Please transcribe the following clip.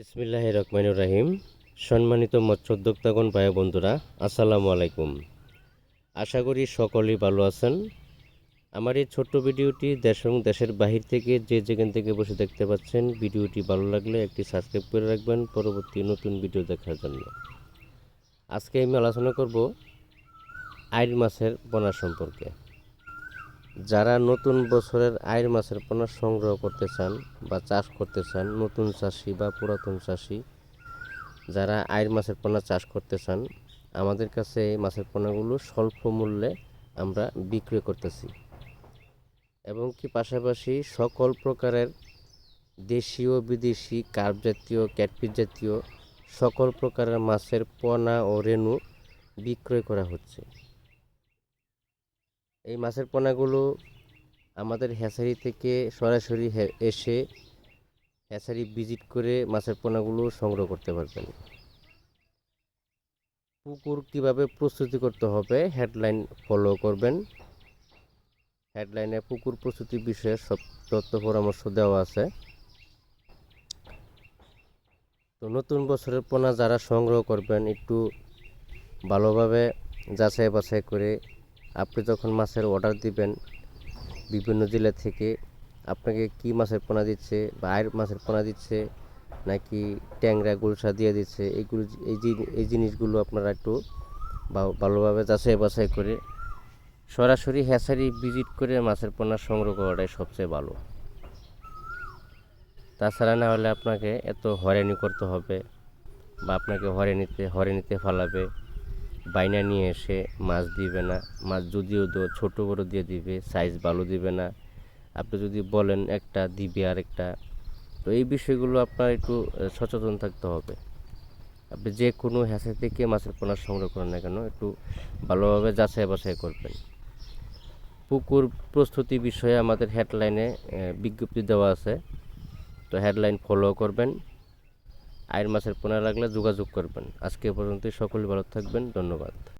বিসমিল্লাহ রহমানুর রাহিম। সম্মানিত মৎস্য উদ্যোক্তাগণ ভাই বন্ধুরা আসসালামু আলাইকুম। আশা করি সকলেই ভালো আছেন। আমার এই ছোট্ট ভিডিওটি দেশ এবং দেশের বাহির থেকে যে যেখান থেকে বসে দেখতে পাচ্ছেন, ভিডিওটি ভালো লাগলে একটি সাবস্ক্রাইব করে রাখবেন পরবর্তী নতুন ভিডিও দেখার জন্য। আজকে আমি আলোচনা করব আইর মাছের পোনা সম্পর্কে। যারা নতুন বছরের আয়ের মাছের পোনা সংগ্রহ করতে চান বা চাষ করতে চান, নতুন চাষি বা পুরাতন চাষি, যারা আয়ের মাছের পোনা চাষ করতে চান, আমাদের কাছে এই মাছের পোনাগুলো স্বল্প মূল্যে আমরা বিক্রয় করতেছি। এবং কি পাশাপাশি সকল প্রকারের দেশীয় বিদেশি, কার্প জাতীয় ক্যাটফিস জাতীয় সকল প্রকারের মাছের পোনা ও রেণু বিক্রয় করা হচ্ছে। এই মাছের পোনাগুলো আমাদের হ্যাচারি থেকে সরাসরি এসে হ্যাচারি ভিজিট করে মাছের পোনাগুলো সংগ্রহ করতে পারবেন। পুকুর কীভাবে প্রস্তুতি করতে হবে হেডলাইন ফলো করবেন। হেডলাইনে পুকুর প্রস্তুতি বিষয়ে সব তথ্য পরামর্শ দেওয়া আছে। তো নতুন বছরের পোনা যারা সংগ্রহ করবেন একটু ভালোভাবে যাচাই বাছাই করে আপনি যখন মাছের অর্ডার দিবেন, বিভিন্ন জেলা থেকে আপনাকে কি মাছের পোনা দিচ্ছে বা আয়ের মাছের পোনা দিচ্ছে, নাকি ট্যাংরা, গুলশা দিয়ে দিচ্ছে এইগুলো এই এই জিনিসগুলো আপনারা একটু ভালোভাবে যাচাই বাছাই করে সরাসরি হ্যাচারি ভিজিট করে মাছের পোনা সংগ্রহ করাটাই সবচেয়ে ভালো। তাছাড়া না হলে আপনাকে এত হয়রানি করতে হবে বা আপনাকে হয়রানিতে হয়রানিতে ফালাবে। বাইনা নিয়ে এসে মাছ দিবে না। মাছ যদিও দো ছোটো বড়ো দিয়ে দিবে সাইজ ভালো দিবে না। আপনি যদি বলেন একটা দিবে আর একটা তো এই বিষয়গুলো আপনার একটু সচেতন থাকতে হবে। আপনি যে কোনো হ্যাসা থেকে মাছের পোনা সংগ্রহ করেন না কেন, একটু ভালোভাবে যাচাই বাছাই করবেন। পুকুর প্রস্তুতি বিষয়ে আমাদের হেডলাইনে বিজ্ঞপ্তি দেওয়া আছে। তো হেডলাইন ফলো করবেন। আয়ের মাছের পোনা লাগলে যোগাযোগ করবেন। আজকে পর্যন্ত সকলে ভালো থাকবেন ধন্যবাদ।